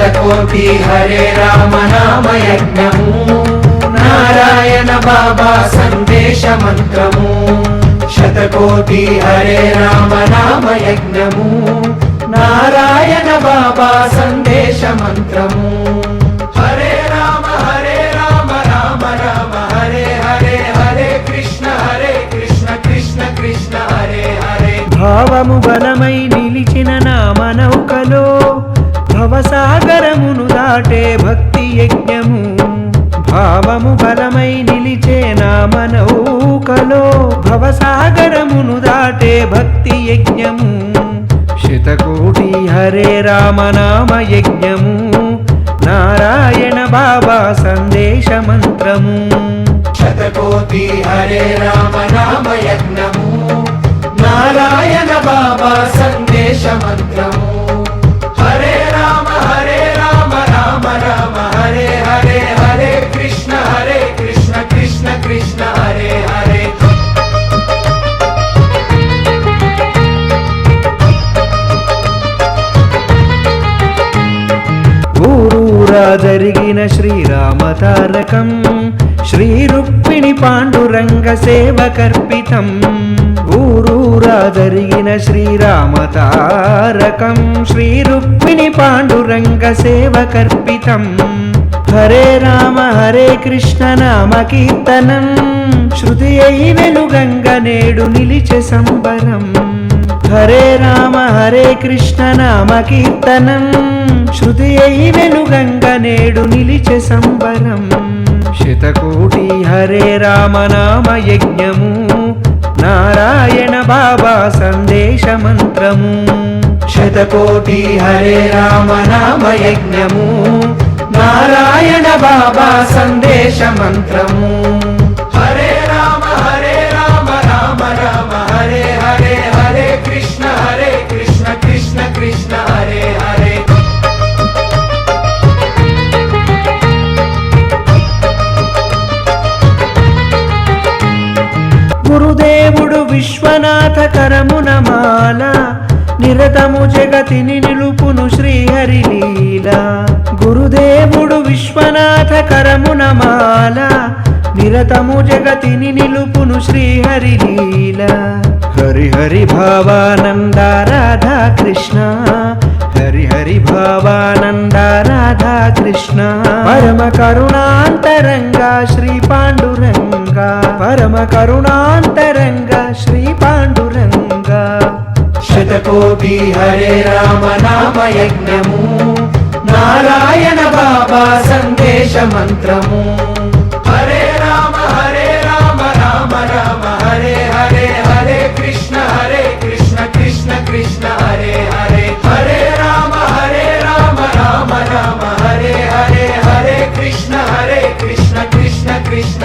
శతకోటి హరే రామ నామ యజ్ఞము నారాయణ బాబా సందేశ మంత్రము. శతకోటి హరే రామ నామ యజ్ఞము నారాయణ బాబా సందేశ మంత్రము. హరే రామ హరే రామ రామ రామ హరే హరే హరే కృష్ణ హరే కృష్ణ కృష్ణ కృష్ణ హరే హరే. భావము బలమై నిలిచిన నా మనౌకలో భవసాగరమును దాటే భక్తి యజ్ఞము. భావము బలమై నిలిచే నా మనౌకలో భవసాగరమును దాటే భక్తి యజ్ఞము. శతకోటి హరే రామనామ యజ్ఞము. నారాయణ బాబా సందేశ మంత్రము. శతకోటి హరే రామనామ యజ్ఞము. నారాయణ బాబా సందేశ మంత్రము. జరిగిన శ్రీరామ తారకం శ్రీ రుక్మిణి పాండురంగ సేవకర్పితం ఊరూరా జరిగిన శ్రీరామ తారకం శ్రీ రుక్మిణి పాండురంగ సేవకర్పితం హరే రామ హరే కృష్ణ నామ కీర్తనం శృతి అయి వెలుగంగ నేడు నిలిచే సంబరం. హరే రామ హరే కృష్ణ నామ కీర్తనం. శృతి అయి వెలుగంగ నేడు నిలిచే సంబరం. శతకోటి హరే రామ నామ యజ్ఞము. నారాయణ బాబా సందేశ మంత్రము. శతకోటి హరే రామ నామ యజ్ఞము. నారాయణ బాబా సందేశ మంత్రము. గురుదేవుడు విశ్వనాథ కరమున మాల నిరతము జగతిని నిలుపును శ్రీహరి లీల. గురుదేవుడు విశ్వనాథ కరమున మాల నిరతము జగతిని నిలుపును శ్రీహరి లీల. హరి హరి భావానంద రాధా కృష్ణ హరిహరి భావానంద రాధా కృష్ణ. పరమ కరుణాంతరంగా శ్రీ పాండు పరమ కరుణాంతరంగ శ్రీ పాండురంగ. శతకోటి హరే రామ నామ యజ్ఞము నారాయణ బాబా సందేశ మంత్రము. హరే రామ హరే రామ రామ రామ హరే హరే హరే కృష్ణ హరే కృష్ణ కృష్ణ కృష్ణ హరే హరే. హరే రామ హరే రామ రామ రామ హరే హరే హరే కృష్ణ హరే కృష్ణ కృష్ణ కృష్ణ.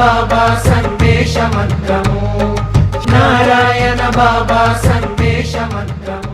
బాబా సందేశ మంత్రము. నారాయణ బాబా సందేశ మంత్రము.